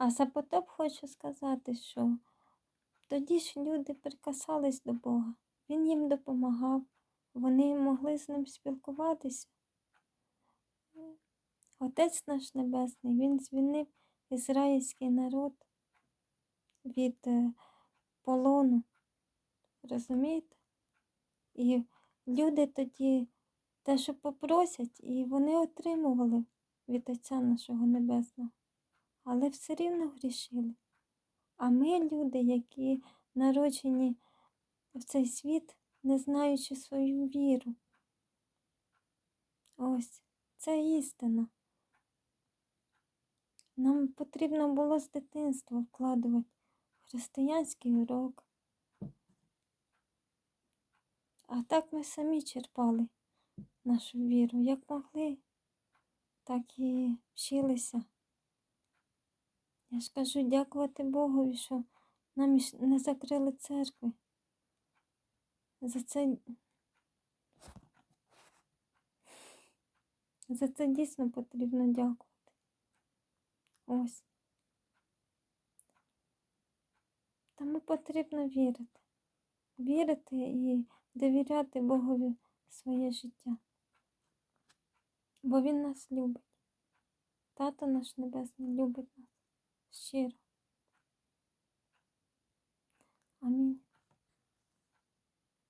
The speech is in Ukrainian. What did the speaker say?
А за потоп хочу сказати, що тоді ж люди прикасались до Бога. Він їм допомагав, вони могли з ним спілкуватися. Отець наш Небесний, Він звільнив ізраїльський народ від е, полону. Розумієте? І люди тоді те, що попросять, і вони отримували від Отця нашого Небесного, але все рівно грішили. А ми, люди, які народжені в цей світ, не знаючи свою віру. Ось, це істина. Нам потрібно було з дитинства вкладувати християнський урок. А так ми самі черпали нашу віру, як могли, так і вчилися. Я ж кажу, дякувати Богові, що нам не закрили церкви. За це, за це дійсно потрібно дякувати. Ось. Тому потрібно вірити. Вірити і довіряти Богові своє життя. Бо Він нас любить. Тато наш Небесний любить нас щиро. Амінь.